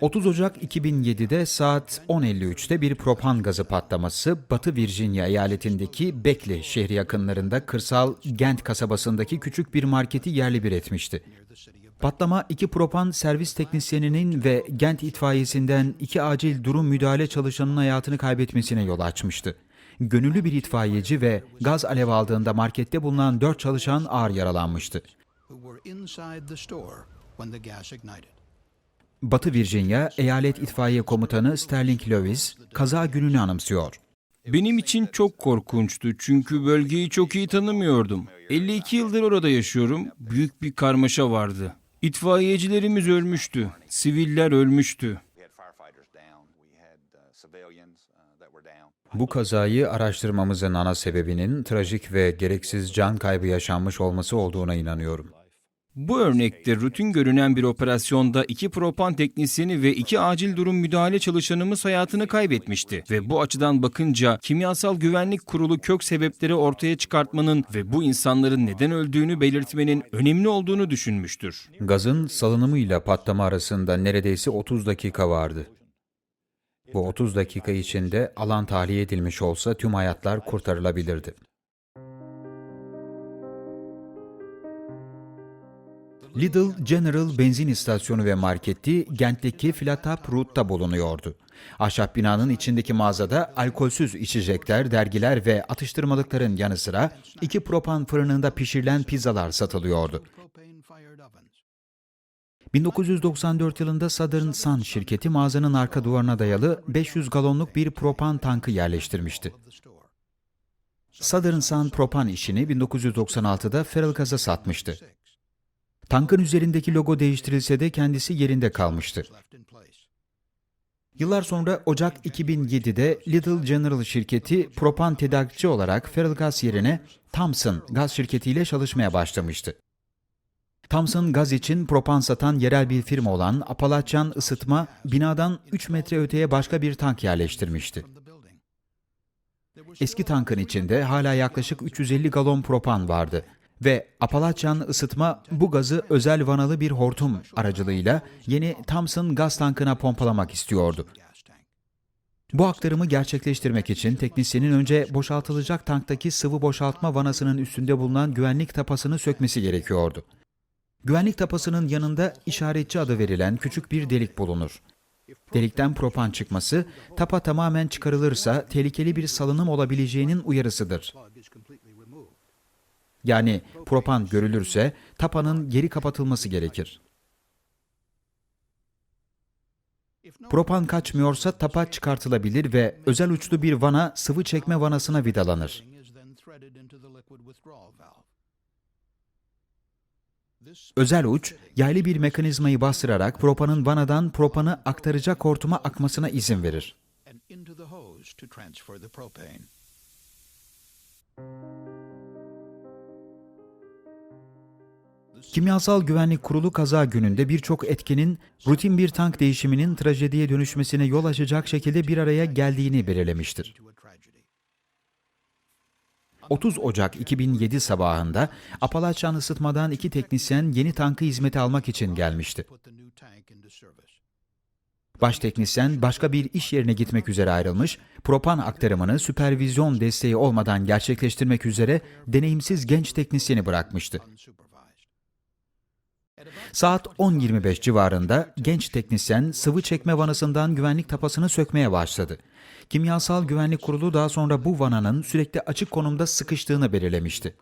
30 Ocak 2007'de saat 10.53'te bir propan gazı patlaması Batı Virginia eyaletindeki Beckley şehri yakınlarında kırsal Gent kasabasındaki küçük bir marketi yerli bir etmişti. Patlama iki propan servis teknisyeninin ve Gent itfaiyesinden iki acil durum müdahale çalışanının hayatını kaybetmesine yol açmıştı. Gönüllü bir itfaiyeci ve gaz alev aldığında markette bulunan dört çalışan ağır yaralanmıştı. Batı Virginia Eyalet İtfaiye Komutanı Sterling Lewis kaza gününü anımsıyor. Benim için çok korkunçtu çünkü bölgeyi çok iyi tanımıyordum. 52 yıldır orada yaşıyorum. Büyük bir karmaşa vardı. İtfaiyecilerimiz ölmüştü. Siviller ölmüştü. Bu kazayı araştırmamızın ana sebebinin trajik ve gereksiz can kaybı yaşanmış olması olduğuna inanıyorum. Bu örnekte rutin görünen bir operasyonda iki propan teknisyeni ve iki acil durum müdahale çalışanımız hayatını kaybetmişti. Ve bu açıdan bakınca Kimyasal Güvenlik Kurulu kök sebepleri ortaya çıkartmanın ve bu insanların neden öldüğünü belirtmenin önemli olduğunu düşünmüştür. Gazın salınımıyla patlama arasında neredeyse 30 dakika vardı. Bu 30 dakika içinde alan tahliye edilmiş olsa tüm hayatlar kurtarılabilirdi. Lidl General benzin istasyonu ve marketi Gent'teki Flatap Road'da bulunuyordu. Ahşap binanın içindeki mağazada alkolsüz içecekler, dergiler ve atıştırmalıkların yanı sıra iki propan fırınında pişirilen pizzalar satılıyordu. Propane fired ovens. 1994 yılında Southern Sun şirketi mağazanın arka duvarına dayalı 500 galonluk bir propan tankı yerleştirmişti. Southern Sun propan işini 1996'da Feral Gaz'a satmıştı. Tankın üzerindeki logo değiştirilse de kendisi yerinde kalmıştı. Yıllar sonra Ocak 2007'de Little General şirketi propan tedarikçi olarak Feral Gaz yerine Thomson gaz şirketiyle çalışmaya başlamıştı. Thomson gaz için propan satan yerel bir firma olan Appalachian Isıtma, binadan 3 metre öteye başka bir tank yerleştirmişti. Eski tankın içinde hala yaklaşık 350 galon propan vardı ve Appalachian ısıtma bu gazı özel vanalı bir hortum aracılığıyla yeni Thomson gaz tankına pompalamak istiyordu. Bu aktarımı gerçekleştirmek için teknisyenin önce boşaltılacak tanktaki sıvı boşaltma vanasının üstünde bulunan güvenlik tapasını sökmesi gerekiyordu. Güvenlik tapasının yanında işaretçi adı verilen küçük bir delik bulunur. Delikten propan çıkması, tapa tamamen çıkarılırsa tehlikeli bir salınım olabileceğinin uyarısıdır. Yani propan görülürse tapanın geri kapatılması gerekir. Propan kaçmıyorsa tapa çıkartılabilir ve özel uçlu bir vana sıvı çekme vanasına vidalanır. Özel uç, yaylı bir mekanizmayı bastırarak propanın vanadan propanı aktaracak hortuma akmasına izin verir. Kimyasal Güvenlik Kurulu kaza gününde birçok etkenin rutin bir tank değişiminin trajediye dönüşmesine yol açacak şekilde bir araya geldiğini belirlemiştir. To a tragedy. 30 Ocak 2007 sabahında Appalachian ısıtmadan iki teknisyen yeni tankı hizmete almak için gelmişti. Baş teknisyen başka bir iş yerine gitmek üzere ayrılmış, propan aktarımını süpervizyon desteği olmadan gerçekleştirmek üzere deneyimsiz genç teknisyeni bırakmıştı. Saat 10.25 civarında genç teknisyen sıvı çekme vanasından güvenlik tapasını sökmeye başladı. Kimyasal Güvenlik Kurulu daha sonra bu vananın sürekli açık konumda sıkıştığını belirlemişti.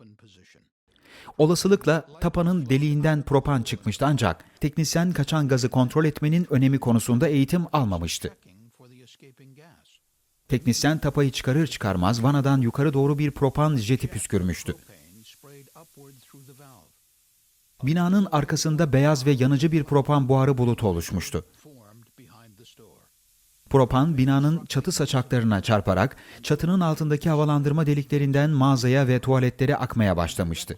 Olasılıkla tapanın deliğinden propan çıkmıştı ancak teknisyen kaçan gazı kontrol etmenin önemi konusunda eğitim almamıştı. Teknisyen tapayı çıkarır çıkarmaz vanadan yukarı doğru bir propan jeti püskürmüştü. Binanın arkasında beyaz ve yanıcı bir propan buharı bulutu oluşmuştu. Propan binanın çatı saçaklarına çarparak çatının altındaki havalandırma deliklerinden mağazaya ve tuvaletlere akmaya başlamıştı.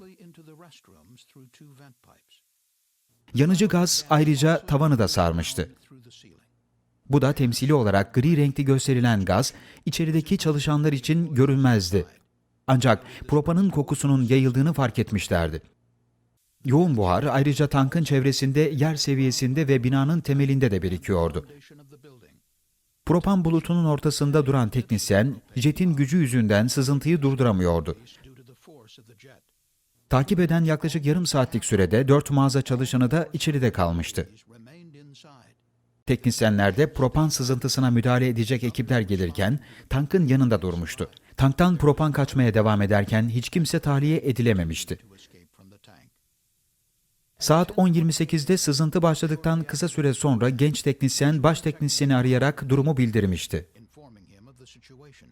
Yanıcı gaz ayrıca tavanı da sarmıştı. Bu da temsili olarak gri renkli gösterilen gaz içerideki çalışanlar için görünmezdi. Ancak propanın kokusunun yayıldığını fark etmişlerdi. Yoğun buhar ayrıca tankın çevresinde yer seviyesinde ve binanın temelinde de birikiyordu. Propan bulutunun ortasında duran teknisyen, jetin gücü yüzünden sızıntıyı durduramıyordu. Takip eden yaklaşık yarım saatlik sürede dört mağaza çalışanı da içeride kalmıştı. Teknisyenler de propan sızıntısına müdahale edecek ekipler gelirken tankın yanında durmuştu. Tanktan propan kaçmaya devam ederken hiç kimse tahliye edilememişti. Saat 10.28'de sızıntı başladıktan kısa süre sonra genç teknisyen baş teknisyeni arayarak durumu bildirmişti. Informing him of the situation.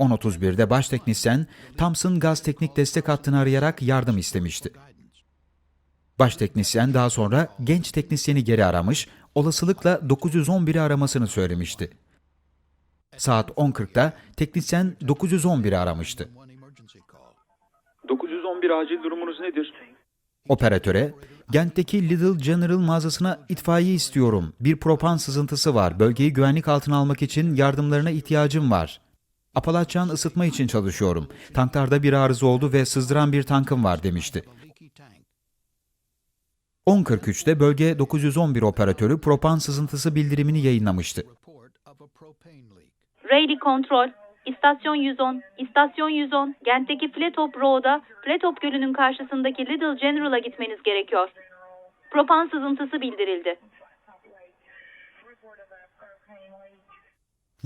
10.31'de baş teknisyen Thompson Gaz Teknik Destek Hattı'nı arayarak yardım istemişti. Baş teknisyen daha sonra genç teknisyeni geri aramış, olasılıkla 911'i aramasını söylemişti. Saat 10.40'da teknisyen 911'i aramıştı. One emergency call. 911 acil durumunuz nedir? Operatöre, Gent'teki Lidl General mağazasına itfaiye istiyorum. Bir propan sızıntısı var. Bölgeyi güvenlik altına almak için yardımlarına ihtiyacım var. Apalaçyan ısıtma için çalışıyorum. Tanklarda bir arıza oldu ve sızdıran bir tankım var demişti. A leaky tank. 10.43'te bölge 911 operatörü propan sızıntısı bildirimini yayınlamıştı. Rayleigh Kontrol, İstasyon 110, İstasyon 110, Gent'teki Flatop Road'a, Flatop Gölü'nün karşısındaki Little General'a gitmeniz gerekiyor. Propan sızıntısı bildirildi.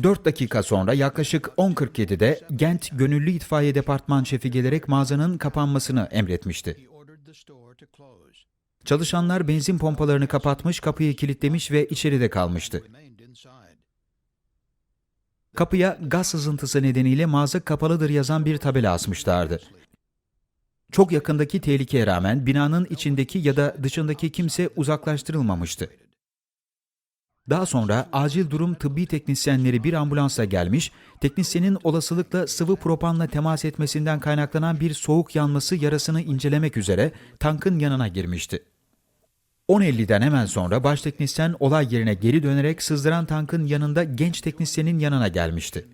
4 dakika sonra yaklaşık 10.47'de Gent Gönüllü İtfaiye Departman Şefi gelerek mağazanın kapanmasını emretmişti. Çalışanlar benzin pompalarını kapatmış, kapıyı kilitlemiş ve içeride kalmıştı. Kapıya gaz sızıntısı nedeniyle mağaza kapalıdır yazan bir tabela asmışlardı. Çok yakındaki tehlikeye rağmen binanın içindeki ya da dışındaki kimse uzaklaştırılmamıştı. Daha sonra acil durum tıbbi teknisyenleri bir ambulansla gelmiş, teknisyenin olasılıkla sıvı propanla temas etmesinden kaynaklanan bir soğuk yanması yarasını incelemek üzere tankın yanına girmişti. 10.50'den hemen sonra baş teknisyen olay yerine geri dönerek sızdıran tankın yanında genç teknisyenin yanına gelmişti.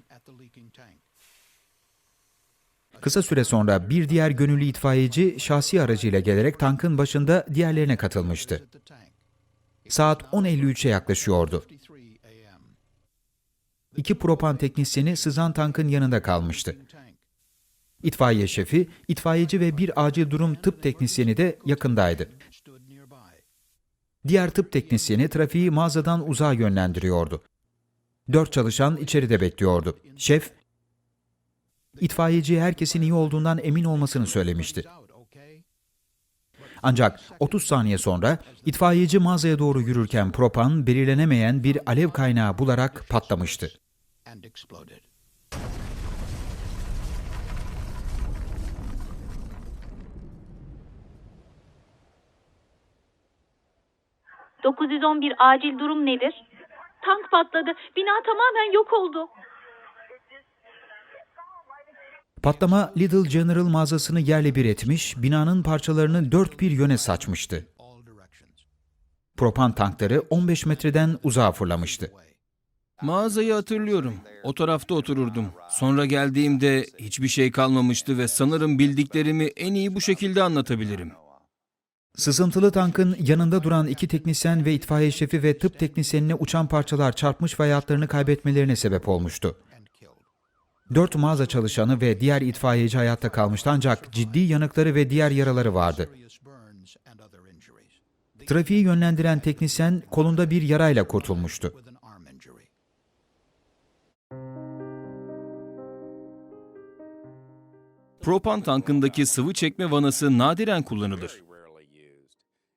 Kısa süre sonra bir diğer gönüllü itfaiyeci şahsi aracıyla gelerek tankın başında diğerlerine katılmıştı. Saat 10.53'e yaklaşıyordu. 53 a.m. İki propan teknisyeni sızan tankın yanında kalmıştı. İtfaiye şefi, itfaiyeci ve bir acil durum tıp teknisyeni de yakındaydı. Diğer tıp teknisyeni trafiği mağazadan uzağa yönlendiriyordu. Dört çalışan içeride bekliyordu. Şef, itfaiyeciye herkesin iyi olduğundan emin olmasını söylemişti. Ancak 30 saniye sonra itfaiyeci mağazaya doğru yürürken propan belirlenemeyen bir alev kaynağı bularak patlamıştı. 911 acil durum nedir? Tank patladı. Bina tamamen yok oldu. Patlama Lidl General mağazasını yerle bir etmiş, binanın parçalarını dört bir yöne saçmıştı. Propan tankları 15 metreden uzağa fırlamıştı. Mağazayı hatırlıyorum. O tarafta otururdum. Sonra geldiğimde hiçbir şey kalmamıştı ve sanırım bildiklerimi en iyi bu şekilde anlatabilirim. Sızıntılı tankın yanında duran iki teknisyen ve itfaiye şefi ve tıp teknisyenine uçan parçalar çarpmış ve hayatlarını kaybetmelerine sebep olmuştu. Dört mağaza çalışanı ve diğer itfaiyeci hayatta kalmıştı ancak ciddi yanıkları ve diğer yaraları vardı. Trafiği yönlendiren teknisyen kolunda bir yarayla kurtulmuştu. Propan tankındaki sıvı çekme vanası nadiren kullanılır.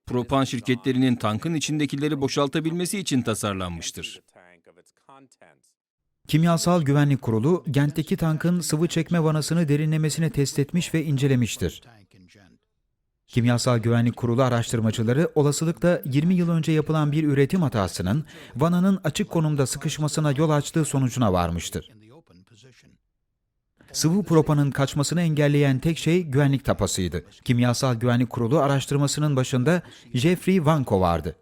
Propan şirketlerinin tankın içindekileri boşaltabilmesi için tasarlanmıştır. Kimyasal Güvenlik Kurulu, Gent'teki tankın sıvı çekme vanasını derinlemesine test etmiş ve incelemiştir. Kimyasal Güvenlik Kurulu araştırmacıları olasılıkla 20 yıl önce yapılan bir üretim hatasının vananın açık konumda sıkışmasına yol açtığı sonucuna varmıştır. Sıvı propanın kaçmasını engelleyen tek şey güvenlik tapasıydı. Kimyasal Güvenlik Kurulu araştırmasının başında Jeffrey Vanko vardı.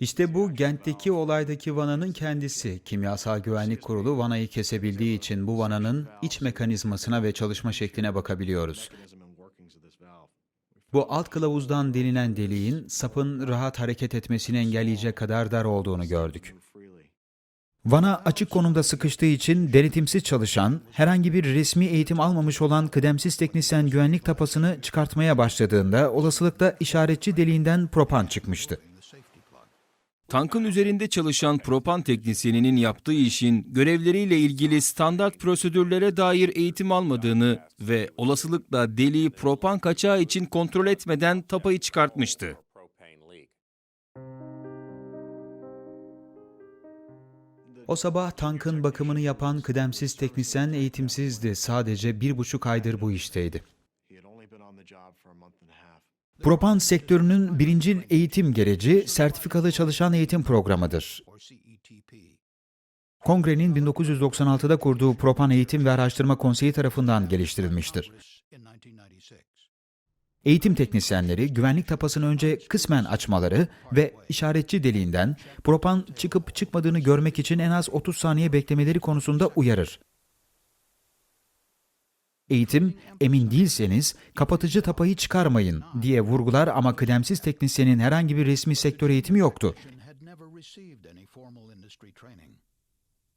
İşte bu Gent'teki olaydaki vananın kendisi. Kimyasal Güvenlik Kurulu vanayı kesebildiği için bu vananın iç mekanizmasına ve çalışma şekline bakabiliyoruz. Bu alt kılavuzdan denilen deliğin sapın rahat hareket etmesini engelleyecek kadar dar olduğunu gördük. Vana açık konumda sıkıştığı için denetimsiz çalışan, herhangi bir resmi eğitim almamış olan kıdemsiz teknisyen güvenlik tapasını çıkartmaya başladığında olasılıkla işaretçi deliğinden propan çıkmıştı. Tankın üzerinde çalışan propan teknisyeninin yaptığı işin görevleriyle ilgili standart prosedürlere dair eğitim almadığını ve olasılıkla deliği propan kaçağı için kontrol etmeden tapayı çıkartmıştı. O sabah tankın bakımını yapan kıdemsiz teknisyen eğitimsizdi. Sadece bir buçuk aydır bu işteydi. Propan sektörünün birincil eğitim gereci sertifikalı çalışan eğitim programıdır. Kongrenin 1996'da kurduğu Propan Eğitim ve Araştırma Konseyi tarafından geliştirilmiştir. In 1996. Eğitim teknisyenleri güvenlik tapasını önce kısmen açmaları ve işaretçi deliğinden propan çıkıp çıkmadığını görmek için en az 30 saniye beklemeleri konusunda uyarır. Eğitim, emin değilseniz kapatıcı tapayı çıkarmayın diye vurgular ama kıdemsiz teknisyenin herhangi bir resmi sektör eğitimi yoktu.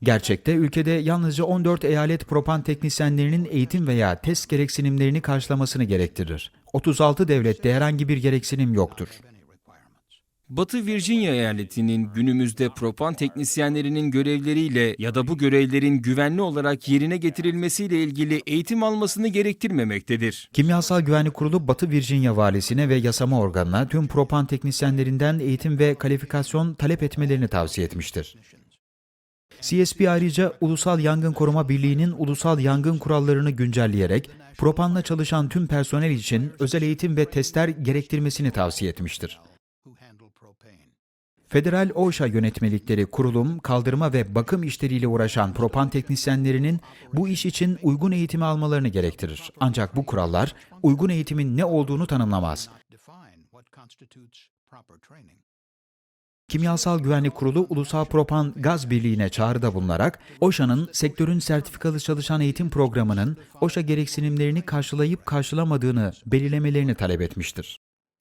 Gerçekte ülkede yalnızca 14 eyalet propan teknisyenlerinin eğitim veya test gereksinimlerini karşılamasını gerektirir. 36 devlette herhangi bir gereksinim yoktur. Batı Virginia eyaletinin günümüzde propan teknisyenlerinin görevleriyle ya da bu görevlerin güvenli olarak yerine getirilmesiyle ilgili eğitim almasını gerektirmemektedir. Kimyasal Güvenlik Kurulu Batı Virginia valisine ve yasama organına tüm propan teknisyenlerinden eğitim ve kalifikasyon talep etmelerini tavsiye etmiştir. CSP ayrıca Ulusal Yangın Koruma Birliği'nin ulusal yangın kurallarını güncelleyerek propanla çalışan tüm personel için özel eğitim ve testler gerektirmesini tavsiye etmiştir. Federal OSHA yönetmelikleri kurulum, kaldırma ve bakım işleriyle uğraşan propan teknisyenlerinin bu iş için uygun eğitimi almalarını gerektirir. Ancak bu kurallar uygun eğitimin ne olduğunu tanımlamaz. Kimyasal Güvenlik Kurulu Ulusal Propan Gaz Birliği'ne çağrıda bulunarak OSHA'nın sektörün sertifikalı çalışan eğitim programının OSHA gereksinimlerini karşılayıp karşılamadığını belirlemelerini talep etmiştir.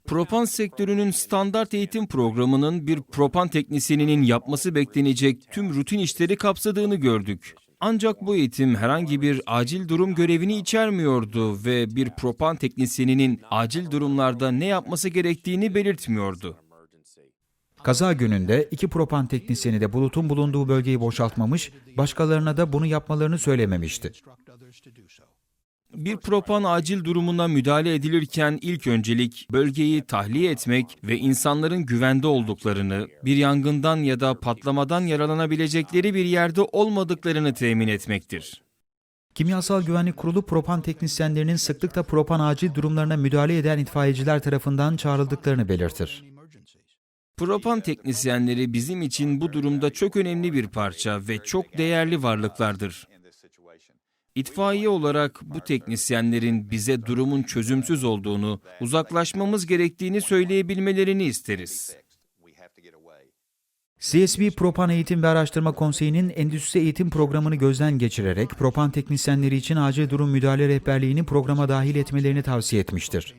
Propan sektörünün standart eğitim programının bir propan teknisyeninin yapması beklenecek tüm rutin işleri kapsadığını gördük. Ancak bu eğitim herhangi bir acil durum görevini içermiyordu ve bir propan teknisyeninin acil durumlarda ne yapması gerektiğini belirtmiyordu. Kaza gününde iki propan teknisyeni de bulutun bulunduğu bölgeyi boşaltmamış, başkalarına da bunu yapmalarını söylememişti. Bir propan acil durumuna müdahale edilirken ilk öncelik bölgeyi tahliye etmek ve insanların güvende olduklarını, bir yangından ya da patlamadan yaralanabilecekleri bir yerde olmadıklarını temin etmektir. Kimyasal Güvenlik Kurulu propan teknisyenlerinin sıklıkla propan acil durumlarına müdahale eden itfaiyeciler tarafından çağrıldıklarını belirtir. Propan teknisyenleri bizim için bu durumda çok önemli bir parça ve çok değerli varlıklardır. İtfaiye olarak bu teknisyenlerin bize durumun çözümsüz olduğunu, uzaklaşmamız gerektiğini söyleyebilmelerini isteriz. CSB Propan Eğitim ve Araştırma Konseyi'nin endüstri eğitim programını gözden geçirerek propan teknisyenleri için acil durum müdahale rehberliğini programa dahil etmelerini tavsiye etmiştir.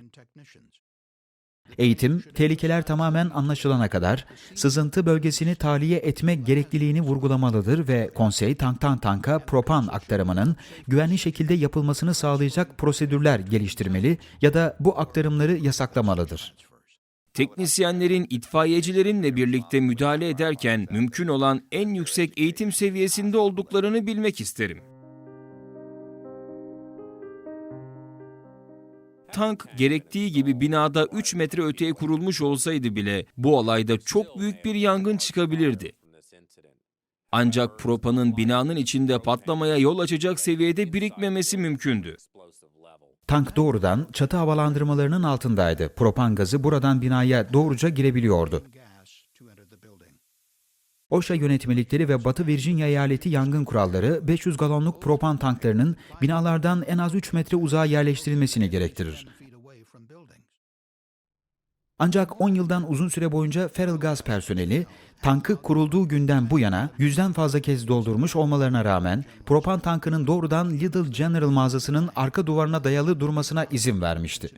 Eğitim, tehlikeler tamamen anlaşılana kadar sızıntı bölgesini tahliye etme gerekliliğini vurgulamalıdır ve konsey tanktan tanka propan aktarımının güvenli şekilde yapılmasını sağlayacak prosedürler geliştirmeli ya da bu aktarımları yasaklamalıdır. Teknisyenlerin itfaiyecilerinle birlikte müdahale ederken mümkün olan en yüksek eğitim seviyesinde olduklarını bilmek isterim. Tank gerektiği gibi binada 3 metre öteye kurulmuş olsaydı bile bu olayda çok büyük bir yangın çıkabilirdi. Ancak propanın binanın içinde patlamaya yol açacak seviyede birikmemesi mümkündü. Tank doğrudan çatı havalandırmalarının altındaydı. Propan gazı buradan binaya doğruca girebiliyordu. OSHA yönetmelikleri ve Batı Virginia eyaleti yangın kuralları 500 galonluk propan tanklarının binalardan en az 3 metre uzağa yerleştirilmesini gerektirir. Ancak 10 yıldan uzun süre boyunca Feral Gaz personeli tankı kurulduğu günden bu yana yüzden fazla kez doldurmuş olmalarına rağmen propan tankının doğrudan Little General mağazasının arka duvarına dayalı durmasına izin vermişti.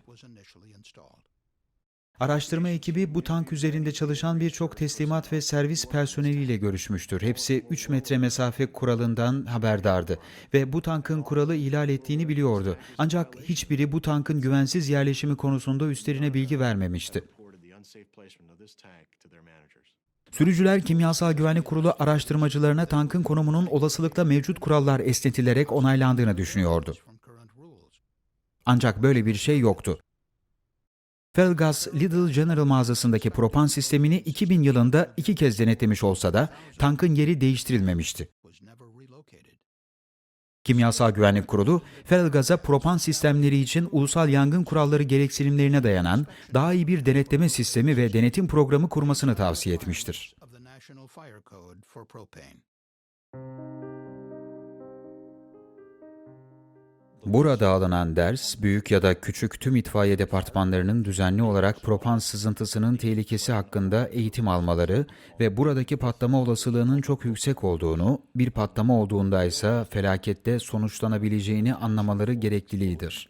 Araştırma ekibi bu tank üzerinde çalışan birçok teslimat ve servis personeliyle görüşmüştür. Hepsi 3 metre mesafe kuralından haberdardı ve bu tankın kuralı ihlal ettiğini biliyordu. Ancak hiçbiri bu tankın güvensiz yerleşimi konusunda üstlerine bilgi vermemişti. Sürücüler Kimyasal Güvenlik Kurulu araştırmacılarına tankın konumunun olasılıkla mevcut kurallar esnetilerek onaylandığını düşünüyordu. Ancak böyle bir şey yoktu. Felgas, Lidl General mağazasındaki propan sistemini 2000 yılında iki kez denetlemiş olsa da tankın yeri değiştirilmemişti. Kimyasal Güvenlik Kurulu, Felgaz'a propan sistemleri için ulusal yangın kuralları gereksinimlerine dayanan daha iyi bir denetleme sistemi ve denetim programı kurmasını tavsiye etmiştir. Burada alınan ders, büyük ya da küçük tüm itfaiye departmanlarının düzenli olarak propan sızıntısının tehlikesi hakkında eğitim almaları ve buradaki patlama olasılığının çok yüksek olduğunu, bir patlama olduğunda ise felakette sonuçlanabileceğini anlamaları gerekliliğidir.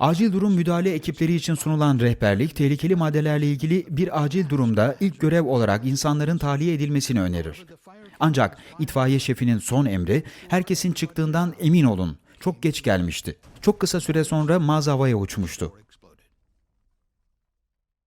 Acil durum müdahale ekipleri için sunulan rehberlik, tehlikeli maddelerle ilgili bir acil durumda ilk görev olarak insanların tahliye edilmesini önerir. Ancak itfaiye şefinin son emri, herkesin çıktığından emin olun. Çok geç gelmişti. Çok kısa süre sonra mağaza havaya uçmuştu.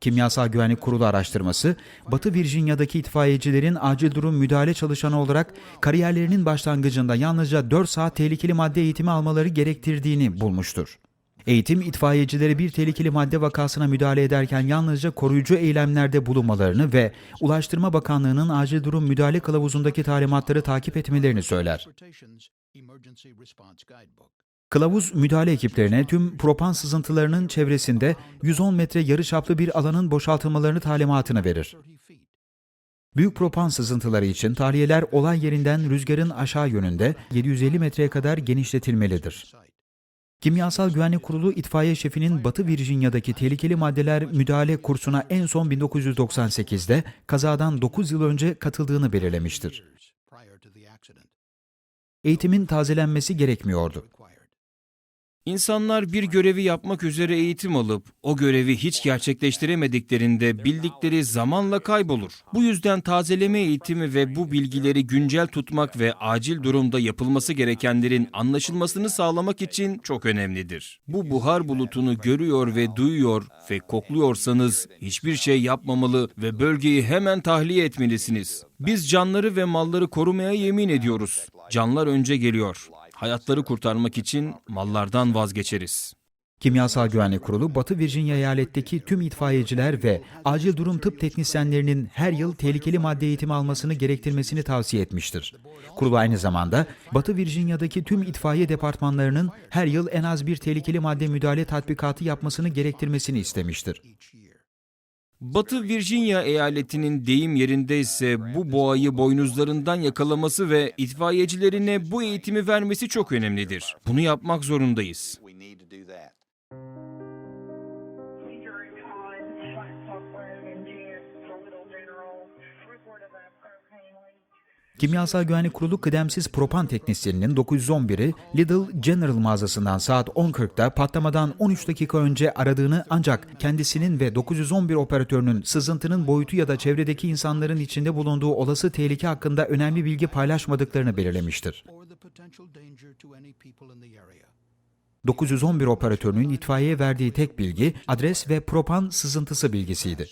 Kimyasal Güvenlik Kurulu araştırması, Batı Virginia'daki itfaiyecilerin acil durum müdahale çalışanı olarak kariyerlerinin başlangıcında yalnızca 4 saat tehlikeli madde eğitimi almaları gerektirdiğini bulmuştur. Eğitim, itfaiyecilere bir tehlikeli madde vakasına müdahale ederken yalnızca koruyucu eylemlerde bulunmalarını ve Ulaştırma Bakanlığı'nın acil durum müdahale kılavuzundaki talimatları takip etmelerini söyler. Kılavuz müdahale ekiplerine tüm propan sızıntılarının çevresinde 110 metre yarıçaplı bir alanın boşaltılmalarını talimatını verir. 30 feet. Büyük propan sızıntıları için tahliyeler olay yerinden rüzgarın aşağı yönünde 750 metreye kadar genişletilmelidir. Kimyasal Güvenlik Kurulu itfaiye şefinin Batı Virginia'daki tehlikeli maddeler müdahale kursuna en son 1998'de kazadan 9 yıl önce katıldığını belirlemiştir. Eğitimin tazelenmesi gerekmiyordu. İnsanlar bir görevi yapmak üzere eğitim alıp o görevi hiç gerçekleştiremediklerinde bildikleri zamanla kaybolur. Bu yüzden tazeleme eğitimi ve bu bilgileri güncel tutmak ve acil durumda yapılması gerekenlerin anlaşılmasını sağlamak için çok önemlidir. Bu buhar bulutunu görüyor ve duyuyor ve kokluyorsanız hiçbir şey yapmamalı ve bölgeyi hemen tahliye etmelisiniz. Biz canları ve malları korumaya yemin ediyoruz. Canlar önce geliyor. Hayatları kurtarmak için mallardan vazgeçeriz. Kimyasal Güvenlik Kurulu, Batı Virginia eyaletteki tüm itfaiyeciler ve acil durum tıp teknisyenlerinin her yıl tehlikeli madde eğitimi almasını gerektirmesini tavsiye etmiştir. Kurulu aynı zamanda Batı Virginia'daki tüm itfaiye departmanlarının her yıl en az bir tehlikeli madde müdahale tatbikatı yapmasını gerektirmesini istemiştir. Batı Virginia eyaletinin deyim yerinde ise bu boğayı boynuzlarından yakalaması ve itfaiyecilerine bu eğitimi vermesi çok önemlidir. Bunu yapmak zorundayız. Kimyasal Güvenlik Kurulu kıdemsiz propan teknisyeninin 911'i Lidl General mağazasından saat 10.40'da patlamadan 13 dakika önce aradığını ancak kendisinin ve 911 operatörünün sızıntının boyutu ya da çevredeki insanların içinde bulunduğu olası tehlike hakkında önemli bilgi paylaşmadıklarını belirlemiştir. Or the potential danger to any people in the area. 911 operatörünün itfaiyeye verdiği tek bilgi adres ve propan sızıntısı bilgisiydi.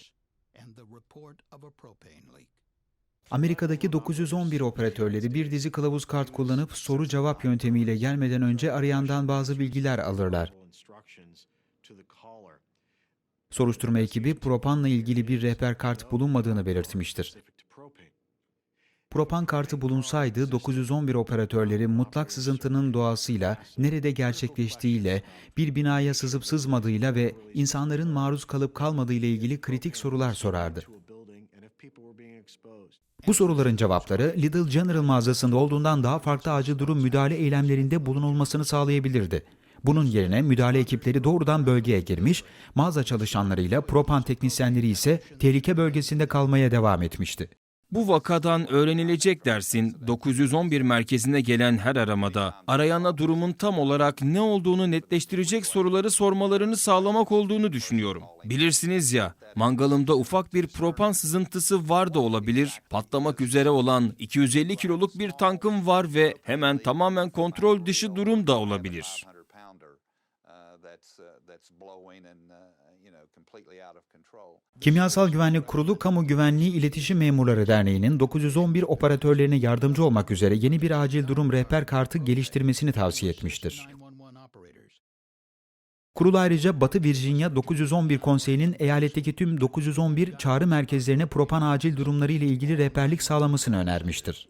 Amerika'daki 911 operatörleri bir dizi kılavuz kart kullanıp soru cevap yöntemiyle gelmeden önce arayandan bazı bilgiler alırlar. Soruşturma ekibi propanla ilgili bir rehber kart bulunmadığını belirtmiştir. Propan kartı bulunsaydı 911 operatörleri mutlak sızıntının doğasıyla, nerede gerçekleştiğiyle, bir binaya sızıp sızmadığıyla ve insanların maruz kalıp kalmadığıyla ilgili kritik sorular sorardı. Bu soruların cevapları Lidl General mağazasında olduğundan daha farklı acil durum müdahale eylemlerinde bulunulmasını sağlayabilirdi. Bunun yerine müdahale ekipleri doğrudan bölgeye girmiş, mağaza çalışanlarıyla propan teknisyenleri ise tehlike bölgesinde kalmaya devam etmişti. Bu vakadan öğrenilecek dersin 911 merkezine gelen her aramada arayana durumun tam olarak ne olduğunu netleştirecek soruları sormalarını sağlamak olduğunu düşünüyorum. Bilirsiniz ya, mangalımda ufak bir propan sızıntısı var da olabilir. Patlamak üzere olan 250 kiloluk bir tankım var ve hemen tamamen kontrol dışı durum da olabilir. Kimyasal Güvenlik Kurulu Kamu Güvenliği İletişim Memurları Derneği'nin 911 operatörlerine yardımcı olmak üzere yeni bir acil durum rehber kartı geliştirmesini tavsiye etmiştir. 911 operators. Kurul ayrıca Batı Virginia 911 Konseyi'nin eyaletteki tüm 911 çağrı merkezlerine propan acil durumları ile ilgili rehberlik sağlamasını önermiştir.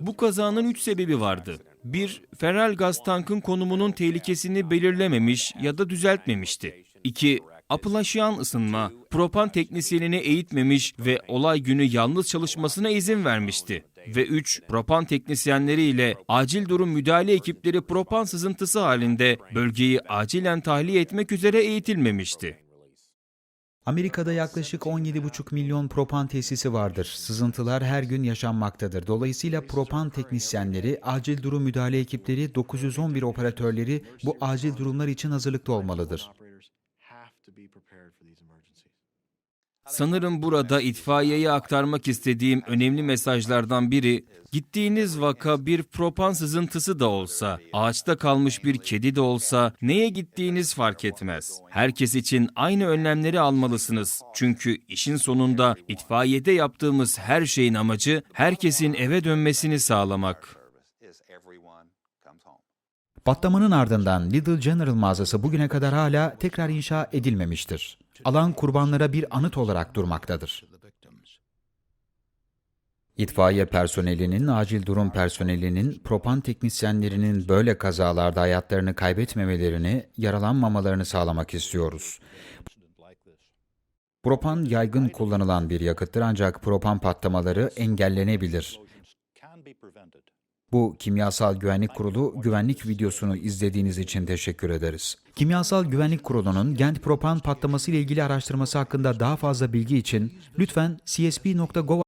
Bu kazanın üç sebebi vardı. Bir, feral gaz tankın konumunun tehlikesini belirlememiş ya da düzeltmemişti. İki, apılaşan ısınma, propan teknisyenini eğitmemiş ve olay günü yalnız çalışmasına izin vermişti. Ve üç, propan teknisyenleri ile acil durum müdahale ekipleri propan sızıntısı halinde bölgeyi acilen tahliye etmek üzere eğitilmemişti. Amerika'da yaklaşık 17,5 milyon propan tesisi vardır. Sızıntılar her gün yaşanmaktadır. Dolayısıyla propan teknisyenleri, acil durum müdahale ekipleri, 911 operatörleri bu acil durumlar için hazırlıklı olmalıdır. Sanırım burada itfaiyeye aktarmak istediğim önemli mesajlardan biri, gittiğiniz vaka bir propan sızıntısı da olsa, ağaçta kalmış bir kedi de olsa, neye gittiğiniz fark etmez. Herkes için aynı önlemleri almalısınız. Çünkü işin sonunda itfaiyede yaptığımız her şeyin amacı herkesin eve dönmesini sağlamak. Patlamanın ardından Little General mağazası bugüne kadar hala tekrar inşa edilmemiştir. Alan kurbanlara bir anıt olarak durmaktadır. İtfaiye personelinin, acil durum personelinin, propan teknisyenlerinin böyle kazalarda hayatlarını kaybetmemelerini, yaralanmamalarını sağlamak istiyoruz. Propan yaygın kullanılan bir yakıttır ancak propan patlamaları engellenebilir. Bu Kimyasal Güvenlik Kurulu güvenlik videosunu izlediğiniz için teşekkür ederiz. Kimyasal Güvenlik Kurulu'nun Gent propan patlaması ile ilgili araştırması hakkında daha fazla bilgi için lütfen csp.gov